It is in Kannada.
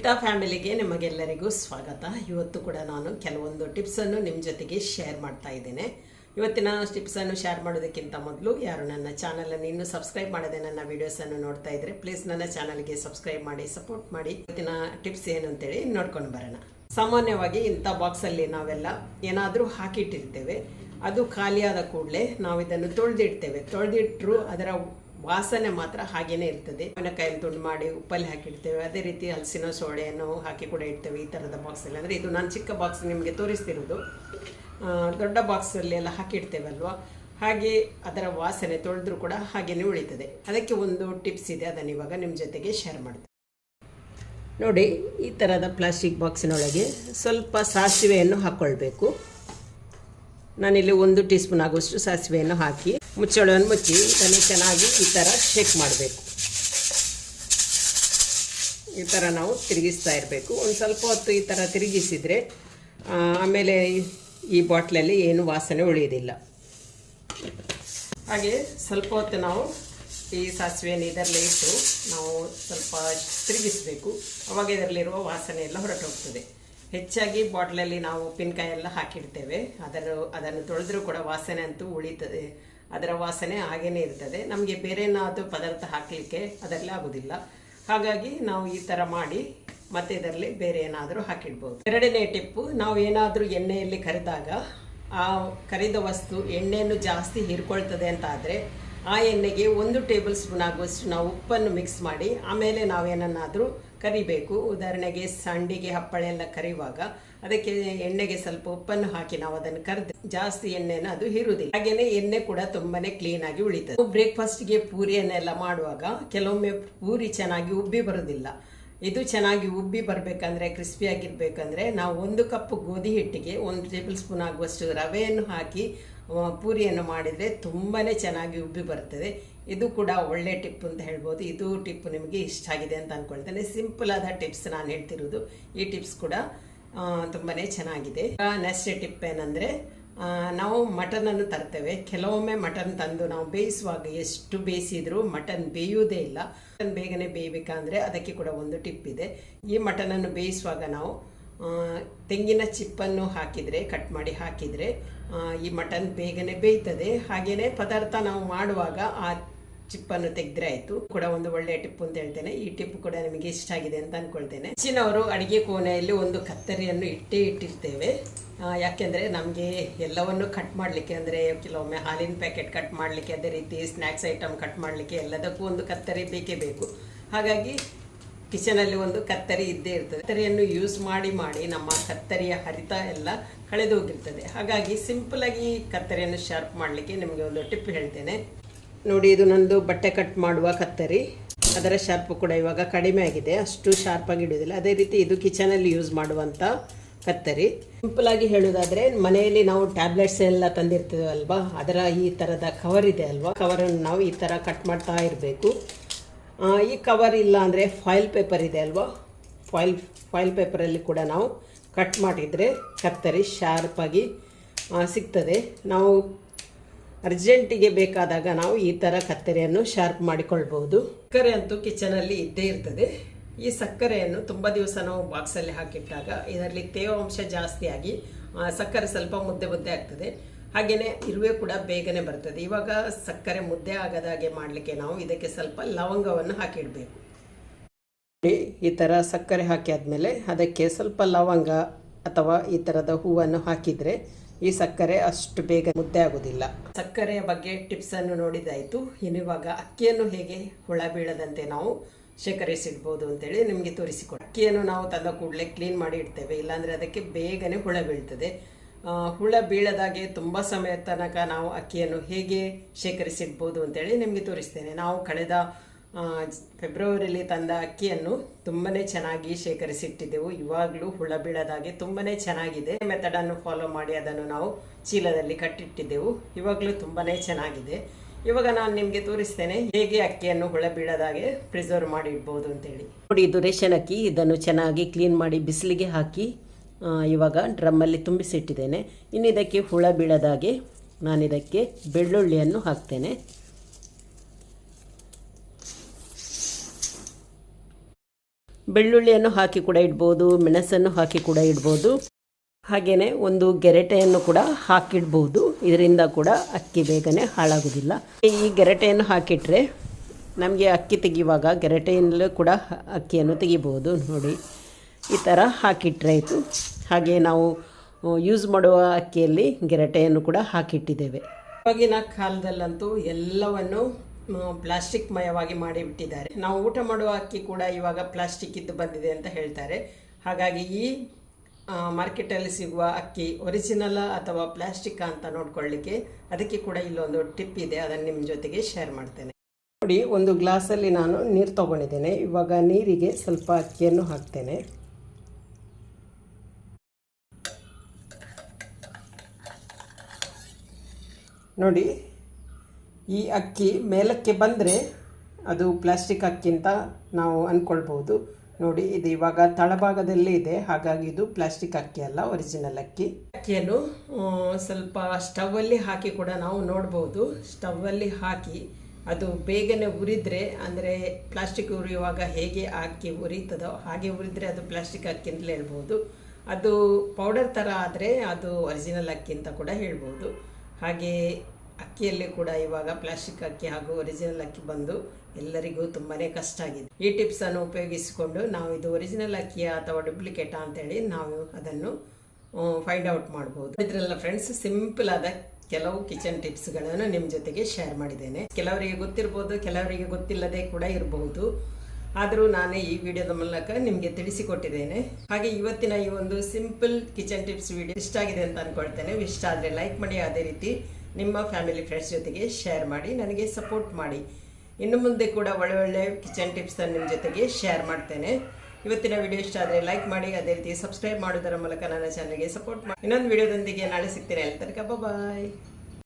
ಇಟಾ ಫ್ಯಾಮಿಲಿಗೆ ನಿಮಗೆಲ್ಲರಿಗೂ ಸ್ವಾಗತ. ಇವತ್ತು ಕೂಡ ನಾನು ಕೆಲವೊಂದು ಟಿಪ್ಸನ್ನು ನಿಮ್ಮ ಜೊತೆಗೆ ಶೇರ್ ಮಾಡ್ತಾ ಇದ್ದೇನೆ. ಇವತ್ತಿನ ಟಿಪ್ಸನ್ನು ಶೇರ್ ಮಾಡೋದಕ್ಕಿಂತ ಮೊದಲು ಯಾರು ನನ್ನ ಚಾನಲನ್ನು ಇನ್ನೂ ಸಬ್ಸ್ಕ್ರೈಬ್ ಮಾಡದೆ ನನ್ನ ವಿಡಿಯೋಸನ್ನು ನೋಡ್ತಾ ಇದ್ರೆ ಪ್ಲೀಸ್ ನನ್ನ ಚಾನಲ್ಗೆ ಸಬ್ಸ್ಕ್ರೈಬ್ ಮಾಡಿ ಸಪೋರ್ಟ್ ಮಾಡಿ. ಇವತ್ತಿನ ಟಿಪ್ಸ್ ಏನು ಅಂತೇಳಿ ನೋಡ್ಕೊಂಡು ಬರೋಣ. ಸಾಮಾನ್ಯವಾಗಿ ಇಂಥ ಬಾಕ್ಸಲ್ಲಿ ನಾವೆಲ್ಲ ಏನಾದರೂ ಹಾಕಿಟ್ಟಿರ್ತೇವೆ. ಅದು ಖಾಲಿಯಾದ ಕೂಡಲೇ ನಾವು ಇದನ್ನು ತೊಳೆದಿಡ್ತೇವೆ. ತೊಳೆದಿಟ್ಟರು ಅದರ ವಾಸನೆ ಮಾತ್ರ ಹಾಗೇನೆ ಇರ್ತದೆ. ಕಾಯಿನ ತುಂಡು ಮಾಡಿ ಉಪ್ಪಲ್ಲಿ ಹಾಕಿಡ್ತೇವೆ. ಅದೇ ರೀತಿ ಹಲಸಿನ ಸೋಳೆಯನ್ನು ಹಾಕಿ ಕೂಡ ಇಡ್ತೇವೆ ಈ ಥರದ ಬಾಕ್ಸಲ್ಲಿ ಅಂದರೆ ಇದು ನಾನು ಚಿಕ್ಕ ಬಾಕ್ಸ್ ನಿಮಗೆ ತೋರಿಸ್ತಿರೋದು. ದೊಡ್ಡ ಬಾಕ್ಸಲ್ಲಿ ಎಲ್ಲ ಹಾಕಿಡ್ತೇವಲ್ವಾ? ಹಾಗೆ ಅದರ ವಾಸನೆ ತೊಳೆದ್ರೂ ಕೂಡ ಹಾಗೇನೆ ಉಳಿತದೆ. ಅದಕ್ಕೆ ಒಂದು ಟಿಪ್ಸ್ ಇದೆ, ಅದನ್ನು ಇವಾಗ ನಿಮ್ಮ ಜೊತೆಗೆ ಶೇರ್ ಮಾಡ್ತೇನೆ. ನೋಡಿ, ಈ ಥರದ ಪ್ಲಾಸ್ಟಿಕ್ ಬಾಕ್ಸಿನೊಳಗೆ ಸ್ವಲ್ಪ ಸಾಸಿವೆಯನ್ನು ಹಾಕ್ಕೊಳ್ಬೇಕು ನಾನಿಲ್ಲಿ ಒಂದು ಟೀ ಸ್ಪೂನ್ ಆಗುವಷ್ಟು ಸಾಸಿವೆಯನ್ನು ಹಾಕಿ ಮುಚ್ಚಳವನ್ನು ಮುಚ್ಚಿ, ಇದನ್ನು ಚೆನ್ನಾಗಿ ಈ ಥರ ಶೇಕ್ ಮಾಡಬೇಕು. ಈ ಥರ ನಾವು ತಿರುಗಿಸ್ತಾ ಇರಬೇಕು. ಒಂದು ಸ್ವಲ್ಪ ಹೊತ್ತು ಈ ಥರ ತಿರುಗಿಸಿದರೆ ಆಮೇಲೆ ಈ- ಬಾಟ್ಲಲ್ಲಿ ಏನು ವಾಸನೆ ಉಳಿಯೋದಿಲ್ಲ ಹಾಗೆ ಸ್ವಲ್ಪ ಹೊತ್ತು ನಾವು ಈ ಸಾಸಿವೆಯನ್ನು ಇದರಲ್ಲೇ ಇಟ್ಟು ನಾವು ಸ್ವಲ್ಪ ತಿರುಗಿಸಬೇಕು. ಅವಾಗ ಇದರಲ್ಲಿರುವ ವಾಸನೆ ಎಲ್ಲ ಹೊರಟು ಹೋಗ್ತದೆ ಹೆಚ್ಚಾಗಿ ಬಾಟ್ಲಲ್ಲಿ ನಾವು ಉಪ್ಪಿನಕಾಯಿ ಎಲ್ಲ ಹಾಕಿಡ್ತೇವೆ. ಅದರ ಅದನ್ನು ತೊಳೆದ್ರೂ ಕೂಡ ವಾಸನೆ ಅಂತೂ ಉಳಿತದೆ. ಅದರ ವಾಸನೆ ಹಾಗೇನೇ ಇರ್ತದೆ. ನಮಗೆ ಬೇರೆ ಏನಾದರೂ ಪದಾರ್ಥ ಹಾಕಲಿಕ್ಕೆ ಅದರಲ್ಲಿ ಆಗೋದಿಲ್ಲ. ಹಾಗಾಗಿ ನಾವು ಈ ಥರ ಮಾಡಿ ಮತ್ತೆ ಇದರಲ್ಲಿ ಬೇರೆ ಏನಾದರೂ ಹಾಕಿಡ್ಬೋದು. ಎರಡನೇ ಟಿಪ್ಪು, ನಾವು ಏನಾದರೂ ಎಣ್ಣೆಯಲ್ಲಿ ಕರೆದಾಗ ಆ ಕರಿದ ವಸ್ತು ಎಣ್ಣೆಯನ್ನು ಜಾಸ್ತಿ ಹೀರ್ಕೊಳ್ತದೆ ಅಂತ ಆದರೆ ಆ ಎಣ್ಣೆಗೆ ಒಂದು ಟೇಬಲ್ ಸ್ಪೂನ್ ಆಗುವಷ್ಟು ನಾವು ಉಪ್ಪನ್ನು ಮಿಕ್ಸ್ ಮಾಡಿ ಆಮೇಲೆ ನಾವೇನನ್ನಾದರೂ ಕರಿಬೇಕು. ಉದಾಹರಣೆಗೆ ಸಂಡಿಗೆ ಹಪ್ಪಳೆ ಎಲ್ಲ ಕರಿಯುವಾಗ ಅದಕ್ಕೆ ಎಣ್ಣೆಗೆ ಸ್ವಲ್ಪ ಉಪ್ಪನ್ನು ಹಾಕಿ ನಾವು ಅದನ್ನು ಕರೆದು ಜಾಸ್ತಿ ಎಣ್ಣೆನ ಅದು ಹೀರುವುದಿಲ್ಲ. ಹಾಗೆಯೇ ಎಣ್ಣೆ ಕೂಡ ತುಂಬಾನೇ ಕ್ಲೀನ್ ಆಗಿ ಉಳಿತದೆ. ಬ್ರೇಕ್ಫಾಸ್ಟ್ಗೆ ಪೂರಿಯನ್ನೆಲ್ಲ ಮಾಡುವಾಗ ಕೆಲವೊಮ್ಮೆ ಪೂರಿ ಚೆನ್ನಾಗಿ ಉಬ್ಬಿ ಬರುವುದಿಲ್ಲ. ಇದು ಚೆನ್ನಾಗಿ ಉಬ್ಬಿ ಬರಬೇಕಂದ್ರೆ ಕ್ರಿಸ್ಪಿಯಾಗಿರ್ಬೇಕಂದ್ರೆ ನಾವು ಒಂದು ಕಪ್ ಗೋಧಿ ಹಿಟ್ಟಿಗೆ ಒಂದು ಟೇಬಲ್ ಸ್ಪೂನ್ ಆಗುವಷ್ಟು ರವೆಯನ್ನು ಹಾಕಿ ಪೂರಿಯನ್ನು ಮಾಡಿದರೆ ತುಂಬಾ ಚೆನ್ನಾಗಿ ಉಬ್ಬಿ ಬರ್ತದೆ. ಇದು ಕೂಡ ಒಳ್ಳೆ ಟಿಪ್ ಅಂತ ಹೇಳ್ಬೋದು. ಇದು ಟಿಪ್ ನಿಮಗೆ ಇಷ್ಟ ಆಗಿದೆ ಅಂತ ಅಂದ್ಕೊಳ್ತೇನೆ ಸಿಂಪಲ್ ಆದ ಟಿಪ್ಸ್ ನಾನು ಹೇಳ್ತಿರೋದು. ಈ ಟಿಪ್ಸ್ ಕೂಡ ತುಂಬಾ ಚೆನ್ನಾಗಿದೆ. ನೆಕ್ಸ್ಟ್ ಟಿಪ್ ಏನಂದರೆ ನಾವು ಮಟನನ್ನು ತರ್ತೇವೆ. ಕೆಲವೊಮ್ಮೆ ಮಟನ್ ತಂದು ನಾವು ಬೇಯಿಸುವಾಗ ಎಷ್ಟು ಬೇಯಿಸಿದರೂ ಮಟನ್ ಬೇಯುವುದೇ ಇಲ್ಲ. ಮಟನ್ ಬೇಗನೆ ಬೇಯಬೇಕಂದ್ರೆ ಅದಕ್ಕೆ ಕೂಡ ಒಂದು ಟಿಪ್ ಇದೆ. ಈ ಮಟನನ್ನು ಬೇಯಿಸುವಾಗ ನಾವು ತೆಂಗಿನ ಚಿಪ್ಪನ್ನು ಹಾಕಿದರೆ ಕಟ್ ಮಾಡಿ ಹಾಕಿದರೆ ಈ ಮಟನ್ ಬೇಗನೆ ಬೇಯ್ತದೆ. ಹಾಗೆಯೇ ಪದಾರ್ಥ ನಾವು ಮಾಡುವಾಗ ಆ ಚಿಪ್ಪನ್ನು ತೆಗೆದ್ರೆ ಆಯ್ತು. ಕೂಡ ಒಂದು ಒಳ್ಳೆಯ ಟಿಪ್ ಅಂತ ಹೇಳ್ತೇನೆ. ಈ ಟಿಪ್ ಕೂಡ ನಿಮಗೆ ಇಷ್ಟ ಆಗಿದೆ ಅಂತ ಅನ್ಕೊಳ್ತೇನೆ. ಹೆಚ್ಚಿನವರು ಅಡಿಗೆ ಕೋಣೆಯಲ್ಲಿ ಒಂದು ಕತ್ತರಿಯನ್ನು ಇಟ್ಟೇ ಇಟ್ಟಿರ್ತೇವೆ. ಯಾಕೆಂದ್ರೆ ನಮಗೆ ಎಲ್ಲವನ್ನು ಕಟ್ ಮಾಡಲಿಕ್ಕೆ ಅಂದರೆ ಕೆಲವೊಮ್ಮೆ ಹಾಲಿನ ಪ್ಯಾಕೆಟ್ ಕಟ್ ಮಾಡಲಿಕ್ಕೆ, ಅದೇ ರೀತಿ ಸ್ನ್ಯಾಕ್ಸ್ ಐಟಮ್ ಕಟ್ ಮಾಡಲಿಕ್ಕೆ ಎಲ್ಲದಕ್ಕೂ ಒಂದು ಕತ್ತರಿ ಬೇಕೇ ಬೇಕು. ಹಾಗಾಗಿ ಕಿಚನಲ್ಲಿ ಒಂದು ಕತ್ತರಿ ಇದ್ದೇ ಇರ್ತದೆ. ಕತ್ತರಿಯನ್ನು ಯೂಸ್ ಮಾಡಿ ಮಾಡಿ ನಮ್ಮ ಕತ್ತರಿಯ ಹರಿತ ಎಲ್ಲ ಕಳೆದು ಹೋಗಿರ್ತದೆ ಹಾಗಾಗಿ ಸಿಂಪಲ್ ಆಗಿ ಕತ್ತರಿಯನ್ನು ಶಾರ್ಪ್ ಮಾಡಲಿಕ್ಕೆ ನಿಮಗೆ ಒಂದು ಟಿಪ್ ಹೇಳ್ತೇನೆ. ನೋಡಿ, ಇದು ನಂದು ಬಟ್ಟೆ ಕಟ್ ಮಾಡುವ ಕತ್ತರಿ. ಅದರ ಶಾರ್ಪ್ ಕೂಡ ಇವಾಗ ಕಡಿಮೆ ಆಗಿದೆ. ಅಷ್ಟು ಶಾರ್ಪಾಗಿ ಇಡುವುದಿಲ್ಲ ಅದೇ ರೀತಿ ಇದು ಕಿಚನಲ್ಲಿ ಯೂಸ್ ಮಾಡುವಂಥ ಕತ್ತರಿ. ಸಿಂಪಲ್ ಆಗಿ ಹೇಳೋದಾದ್ರೆ, ಮನೆಯಲ್ಲಿ ನಾವು ಟ್ಯಾಬ್ಲೆಟ್ಸ್ ಎಲ್ಲ ತಂದಿರ್ತೀವಲ್ವಾ ಅದರ ಈ ಥರದ ಕವರ್ ಇದೆ ಅಲ್ವಾ? ಕವರನ್ನು ನಾವು ಈ ಥರ ಕಟ್ ಮಾಡ್ತಾ ಇರಬೇಕು. ಈ ಕವರ್ ಇಲ್ಲ ಅಂದರೆ ಫಾಯಿಲ್ ಪೇಪರ್ ಇದೆ ಅಲ್ವಾ? ಫಾಯಿಲ್ ಫಾಯಿಲ್ ಪೇಪರಲ್ಲಿ ಕೂಡ ನಾವು ಕಟ್ ಮಾಡಿದರೆ ಕತ್ತರಿ ಶಾರ್ಪಾಗಿ ಸಿಗ್ತದೆ. ನಾವು ಅರ್ಜೆಂಟಿಗೆ ಬೇಕಾದಾಗ ನಾವು ಈ ಥರ ಕತ್ತರಿಯನ್ನು ಶಾರ್ಪ್ ಮಾಡಿಕೊಳ್ಬಹುದು. ಸಕ್ಕರೆ ಅಂತೂ ಕಿಚನಲ್ಲಿ ಇದ್ದೇ ಇರ್ತದೆ. ಈ ಸಕ್ಕರೆಯನ್ನು ತುಂಬ ದಿವಸ ನಾವು ಬಾಕ್ಸಲ್ಲಿ ಹಾಕಿಟ್ಟಾಗ ಇದರಲ್ಲಿ ತೇವಾಂಶ ಜಾಸ್ತಿಯಾಗಿ ಸಕ್ಕರೆ ಸ್ವಲ್ಪ ಮುದ್ದೆ ಮುದ್ದೆ ಆಗ್ತದೆ. ಹಾಗೆಯೇ ಇರುವೆ ಕೂಡ ಬೇಗನೆ ಬರ್ತದೆ. ಇವಾಗ ಸಕ್ಕರೆ ಮುದ್ದೆ ಆಗದ ಹಾಗೆ ಮಾಡಲಿಕ್ಕೆ ನಾವು ಇದಕ್ಕೆ ಸ್ವಲ್ಪ ಲವಂಗವನ್ನು ಹಾಕಿಡಬೇಕು. ಈ ಥರ ಸಕ್ಕರೆ ಹಾಕಿ ಆದಮೇಲೆ ಅದಕ್ಕೆ ಸ್ವಲ್ಪ ಲವಂಗ ಅಥವಾ ಈ ಥರದ ಹೂವನ್ನು ಹಾಕಿದರೆ ಈ ಸಕ್ಕರೆ ಅಷ್ಟು ಬೇಗ ಮುದ್ದೆ ಆಗೋದಿಲ್ಲ. ಸಕ್ಕರೆಯ ಬಗ್ಗೆ ಟಿಪ್ಸ್ ಅನ್ನು ನೋಡಿದಾಯ್ತು. ಇವಾಗ ಅಕ್ಕಿಯನ್ನು ಹೇಗೆ ಹುಳ ಬೀಳದಂತೆ ನಾವು ಶೇಖರಿಸಿಡ್ಬೋದು ಅಂತೇಳಿ ನಿಮಗೆ ತೋರಿಸಿಕೊಡಿ. ಅಕ್ಕಿಯನ್ನು ನಾವು ತಂದ ಕೂಡಲೇ ಕ್ಲೀನ್ ಮಾಡಿ ಇಡ್ತೇವೆ. ಇಲ್ಲಾಂದರೆ ಅದಕ್ಕೆ ಬೇಗನೆ ಹುಳ ಬೀಳ್ತದೆ. ಹುಳ ಬೀಳದಾಗೆ ತುಂಬ ಸಮಯ ತನಕ ನಾವು ಅಕ್ಕಿಯನ್ನು ಹೇಗೆ ಶೇಖರಿಸಿಡ್ಬೋದು ಅಂತೇಳಿ ನಿಮಗೆ ತೋರಿಸ್ತೇನೆ. ನಾವು ಕಳೆದ ಆ, ಫೆಬ್ರವರಿಯಲ್ಲಿ ತಂದ ಅಕ್ಕಿಯನ್ನು ತುಂಬಾ ಚೆನ್ನಾಗಿ ಶೇಖರಿಸಿಟ್ಟಿದ್ದೆವು. ಇವಾಗಲೂ ಹುಳ ಬೀಳದಾಗೆ ತುಂಬಾ ಚೆನ್ನಾಗಿದೆ. ಮೆಥಡನ್ನು ಫಾಲೋ ಮಾಡಿ ಅದನ್ನು ನಾವು ಚೀಲದಲ್ಲಿ ಕಟ್ಟಿಟ್ಟಿದ್ದೆವು. ಇವಾಗಲೂ ತುಂಬಾ ಚೆನ್ನಾಗಿದೆ. ಇವಾಗ ನಾನು ನಿಮಗೆ ತೋರಿಸ್ತೇನೆ ಹೇಗೆ ಅಕ್ಕಿಯನ್ನು ಹುಳ ಬೀಳದಾಗೆ ಪ್ರಿಸರ್ವ್ ಮಾಡಿ ಇಡ್ಬೋದು ಅಂತೇಳಿ. ನೋಡಿ ಇದು ರೇಷನ್ ಅಕ್ಕಿ. ಇದನ್ನು ಚೆನ್ನಾಗಿ ಕ್ಲೀನ್ ಮಾಡಿ ಬಿಸಿಲಿಗೆ ಹಾಕಿ ಇವಾಗ ಡ್ರಮ್ಮಲ್ಲಿ ತುಂಬಿಸಿಟ್ಟಿದ್ದೇನೆ. ಇನ್ನು ಇದಕ್ಕೆ ಹುಳ ಬೀಳದಾಗೆ ನಾನಿದಕ್ಕೆ ಬೆಳ್ಳುಳ್ಳಿಯನ್ನು ಹಾಕ್ತೇನೆ. ಬೆಳ್ಳುಳ್ಳಿಯನ್ನು ಹಾಕಿ ಕೂಡ ಇಡ್ಬೋದು, ಮೆಣಸನ್ನು ಹಾಕಿ ಕೂಡ ಇಡ್ಬೋದು. ಹಾಗೆಯೇ ಒಂದು ಗೆರಟೆಯನ್ನು ಕೂಡ ಹಾಕಿಡ್ಬೋದು. ಇದರಿಂದ ಕೂಡ ಅಕ್ಕಿ ಬೇಗನೆ ಹಾಳಾಗೋದಿಲ್ಲ ಈ ಗೆರಟೆಯನ್ನು ಹಾಕಿಟ್ರೆ ನಮಗೆ ಅಕ್ಕಿ ತೆಗೆಯುವಾಗ ಗೆರಟೆಯಿಂದಲೂ ಕೂಡ ಅಕ್ಕಿಯನ್ನು ತೆಗಿಬೋದು. ನೋಡಿ, ಈ ಥರ ಹಾಕಿಟ್ರೆ ಆಯಿತು. ಹಾಗೆ ನಾವು ಯೂಸ್ ಮಾಡುವ ಅಕ್ಕಿಯಲ್ಲಿ ಗೆರಟೆಯನ್ನು ಕೂಡ ಹಾಕಿಟ್ಟಿದ್ದೇವೆ. ಇವಾಗಿನ ಕಾಲದಲ್ಲಂತೂ ಎಲ್ಲವನ್ನು ಪ್ಲಾಸ್ಟಿಕ್ ಮಯವಾಗಿ ಮಾಡಿಬಿಟ್ಟಿದ್ದಾರೆ. ನಾವು ಊಟ ಮಾಡುವ ಅಕ್ಕಿ ಕೂಡ ಇವಾಗ ಪ್ಲಾಸ್ಟಿಕ್ ಇದ್ದು ಬಂದಿದೆ ಅಂತ ಹೇಳ್ತಾರೆ. ಹಾಗಾಗಿ ಈ ಮಾರ್ಕೆಟಲ್ಲಿ ಸಿಗುವ ಅಕ್ಕಿ ಒರಿಜಿನಲ್ ಅಥವಾ ಪ್ಲಾಸ್ಟಿಕ್ ಅಂತ ನೋಡ್ಕೊಳ್ಳಿಕ್ಕೆ ಅದಕ್ಕೆ ಕೂಡ ಇಲ್ಲೊಂದು ಟಿಪ್ ಇದೆ. ಅದನ್ನು ನಿಮ್ಮ ಜೊತೆಗೆ ಶೇರ್ ಮಾಡ್ತೇನೆ. ನೋಡಿ, ಒಂದು ಗ್ಲಾಸಲ್ಲಿ ನಾನು ನೀರು ತಗೊಂಡಿದ್ದೇನೆ. ಇವಾಗ ನೀರಿಗೆ ಸ್ವಲ್ಪ ಅಕ್ಕಿಯನ್ನು ಹಾಕ್ತೇನೆ. ನೋಡಿ ಈ ಅಕ್ಕಿ ಮೇಲಕ್ಕೆ ಬಂದರೆ ಅದು ಪ್ಲಾಸ್ಟಿಕ್ ಅಕ್ಕಿ ಅಂತ ನಾವು ಅಂದ್ಕೊಳ್ಬೋದು ನೋಡಿ, ಇದು ಇವಾಗ ತಳಭಾಗದಲ್ಲೇ ಇದೆ. ಹಾಗಾಗಿ ಇದು ಪ್ಲಾಸ್ಟಿಕ್ ಅಕ್ಕಿ ಅಲ್ಲ ಒರಿಜಿನಲ್ ಅಕ್ಕಿ. ಅಕ್ಕಿಯನ್ನು ಸ್ವಲ್ಪ ಸ್ಟವ್ವಲ್ಲಿ ಹಾಕಿ ಕೂಡ ನಾವು ನೋಡ್ಬೋದು. ಸ್ಟವ್ವಲ್ಲಿ ಹಾಕಿ ಅದು ಬೇಗನೆ ಉರಿದ್ರೆ, ಅಂದರೆ ಪ್ಲಾಸ್ಟಿಕ್ ಉರಿಯುವಾಗ ಹೇಗೆ ಅಕ್ಕಿ ಉರಿತದೋ ಹಾಗೆ ಉರಿದ್ರೆ ಅದು ಪ್ಲಾಸ್ಟಿಕ್ ಅಕ್ಕಿ ಅಂತಲೇ ಹೇಳ್ಬೋದು. ಅದು ಪೌಡರ್ ಥರ ಆದರೆ ಅದು ಒರಿಜಿನಲ್ ಅಕ್ಕಿ ಅಂತ ಕೂಡ ಹೇಳ್ಬೋದು. ಹಾಗೆ ಅಕ್ಕಿಯಲ್ಲಿ ಕೂಡ ಇವಾಗ ಪ್ಲಾಸ್ಟಿಕ್ ಅಕ್ಕಿ ಹಾಗೂ ಒರಿಜಿನಲ್ ಅಕ್ಕಿ ಬಂದು ಎಲ್ಲರಿಗೂ ತುಂಬಾ ಕಷ್ಟ ಆಗಿದೆ. ಈ ಟಿಪ್ಸನ್ನು ಉಪಯೋಗಿಸಿಕೊಂಡು ನಾವು ಇದು ಒರಿಜಿನಲ್ ಅಕ್ಕಿಯ ಅಥವಾ ಡೂಪ್ಲಿಕೇಟಾ ಅಂತೇಳಿ ನಾವು ಅದನ್ನು ಫೈಂಡ್ ಔಟ್ ಮಾಡ್ಬೋದು. ಇದ್ರೆಲ್ಲ ಫ್ರೆಂಡ್ಸ್ ಸಿಂಪಲ್ ಆದ ಕೆಲವು ಕಿಚನ್ ಟಿಪ್ಸ್ಗಳನ್ನು ನಿಮ್ಮ ಜೊತೆಗೆ ಶೇರ್ ಮಾಡಿದ್ದೇನೆ. ಕೆಲವರಿಗೆ ಗೊತ್ತಿರ್ಬೋದು, ಕೆಲವರಿಗೆ ಗೊತ್ತಿಲ್ಲದೆ ಕೂಡ ಇರಬಹುದು. ಆದರೂ ನಾನು ಈ ವಿಡಿಯೋದ ಮೂಲಕ ನಿಮಗೆ ತಿಳಿಸಿಕೊಟ್ಟಿದ್ದೇನೆ. ಹಾಗೆ ಇವತ್ತಿನ ಈ ಒಂದು ಸಿಂಪಲ್ ಕಿಚನ್ ಟಿಪ್ಸ್ ವಿಡಿಯೋ ಇಷ್ಟ ಆಗಿದೆ ಅಂತ ಅನ್ಕೊಳ್ತೇನೆ. ಇಷ್ಟ ಆದರೆ ಲೈಕ್ ಮಾಡಿ, ಅದೇ ರೀತಿ ನಿಮ್ಮ ಫ್ಯಾಮಿಲಿ ಫ್ರೆಂಡ್ಸ್ ಜೊತೆಗೆ ಶೇರ್ ಮಾಡಿ, ನನಗೆ ಸಪೋರ್ಟ್ ಮಾಡಿ. ಇನ್ನು ಮುಂದೆ ಕೂಡ ಒಳ್ಳೆ ಒಳ್ಳೆ ಕಿಚನ್ ಟಿಪ್ಸ್ ನಿಮ್ಮ ಜೊತೆಗೆ ಶೇರ್ ಮಾಡ್ತೇನೆ. ಇವತ್ತಿನ ವಿಡಿಯೋ ಇಷ್ಟ ಆದರೆ ಲೈಕ್ ಮಾಡಿ, ಅದೇ ರೀತಿ ಸಬ್ಸ್ಕ್ರೈಬ್ ಮಾಡೋದರ ಮೂಲಕ ನನ್ನ ಚಾನಲ್ಗೆ ಸಪೋರ್ಟ್ ಮಾಡಿ. ಇನ್ನೊಂದು ವಿಡಿಯೋದೊಂದಿಗೆ ನಾಳೆ ಸಿಗ್ತೇನೆ. ಅಲ್ಲಿ ತನಕ ಬಾಯ್